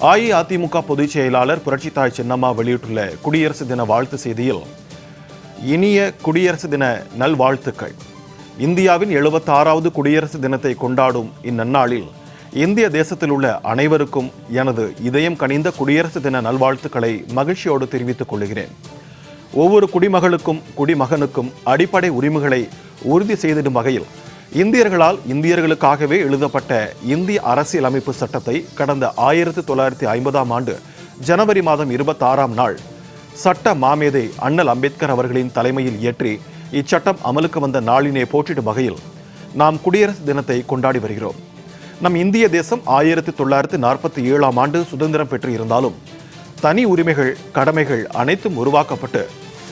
அஇஅதிமுக பொதுச் செயலாளர் புரட்சித்தாய் சின்னம்மா வெளியிட்டுள்ள குடியரசு தின வாழ்த்து செய்தியில் இனிய குடியரசு தின நல்வாழ்த்துக்கள். இந்தியாவின் எழுபத்தாறாவது குடியரசு தினத்தை கொண்டாடும் இந்நன்னாளில் இந்திய தேசத்தில் உள்ள அனைவருக்கும் எனது இதயம் கனிந்த குடியரசு தின நல்வாழ்த்துக்களை மகிழ்ச்சியோடு தெரிவித்துக் கொள்கிறேன். ஒவ்வொரு குடிமகளுக்கும் குடிமகனுக்கும் அடிப்படை உரிமைகளை உறுதி செய்திடும் வகையில் இந்தியர்களால் இந்தியர்களுக்காகவே எழுதப்பட்ட இந்திய அரசியலமைப்பு சட்டத்தை கடந்த ஆயிரத்தி தொள்ளாயிரத்தி ஐம்பதாம் ஆண்டு ஜனவரி மாதம் இருபத்தாறாம் நாள் சட்ட மாமேதை அண்ணல் அம்பேத்கர் அவர்களின் தலைமையில் இயற்றி இச்சட்டம் அமலுக்கு வந்த நாளினை போற்றிடும் வகையில் நாம் குடியரசு தினத்தை கொண்டாடி வருகிறோம். நம் இந்திய தேசம் ஆயிரத்தி தொள்ளாயிரத்தி நாற்பத்தி ஏழாம் ஆண்டு சுதந்திரம் பெற்று இருந்தாலும் தனி உரிமைகள் கடமைகள் அனைத்தும் உருவாக்கப்பட்டு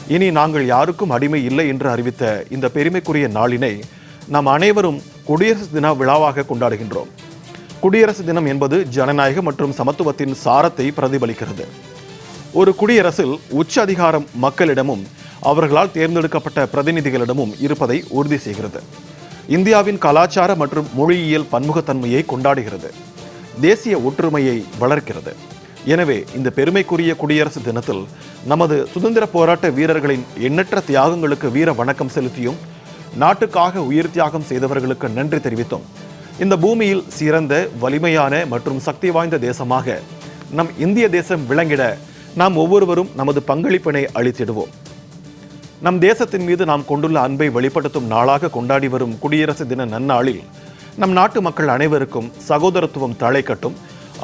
இனி நாங்கள் யாருக்கும் அடிமை இல்லை என்று அறிவித்த இந்த பெருமைக்குரிய நாளினை நாம் அனைவரும் குடியரசு தின விழாவாக கொண்டாடுகின்றோம். குடியரசு தினம் என்பது ஜனநாயக மற்றும் சமத்துவத்தின் சாரத்தை பிரதிபலிக்கிறது. ஒரு குடியரசில் உச்ச அதிகாரம் மக்களிடமும் அவர்களால் தேர்ந்தெடுக்கப்பட்ட பிரதிநிதிகளிடமும் இருப்பதை உறுதி செய்கிறது. இந்தியாவின் கலாச்சார மற்றும் மொழியியல் பன்முகத்தன்மையை கொண்டாடுகிறது. தேசிய ஒற்றுமையை வளர்க்கிறது. எனவே இந்த பெருமைக்குரிய குடியரசு தினத்தில் நமது சுதந்திர போராட்ட வீரர்களின் எண்ணற்ற தியாகங்களுக்கு வீர வணக்கம் செலுத்தியும் நாட்டுக்காக உயிர் தியாகம் செய்தவர்களுக்கு நன்றி தெரிவித்தோம். இந்த பூமியில் சிறந்த வலிமையான மற்றும் சக்தி வாய்ந்த தேசமாக நம் இந்திய தேசம் விளங்கிட நாம் ஒவ்வொருவரும் நமது பங்களிப்பினை அளித்திடுவோம். நம் தேசத்தின் மீது நாம் கொண்டுள்ள அன்பை வெளிப்படுத்தும் நாளாக கொண்டாடி வரும் குடியரசு தின நன்னாளில் நம் நாட்டு மக்கள் அனைவருக்கும் சகோதரத்துவம் தழைக்கட்டும்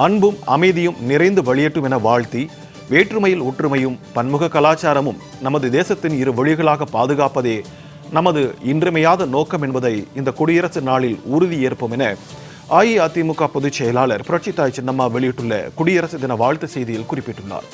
அன்பும் அமைதியும் நிறைந்து வழியட்டும் என வாழ்த்தி வேற்றுமையில் ஒற்றுமையும் பன்முக கலாச்சாரமும் நமது தேசத்தின் இரு வழிகளாக பாதுகாப்பதே நமது இன்றியமையாத நோக்கம் என்பதை இந்த குடியரசு நாளில் உறுதியேற்போம் என அஇஅதிமுக பொதுச் செயலாளர் புரட்சித்தாய் சின்னம்மா வெளியிட்டுள்ள குடியரசு தின வாழ்த்து செய்தியில் குறிப்பிட்டுள்ளார்.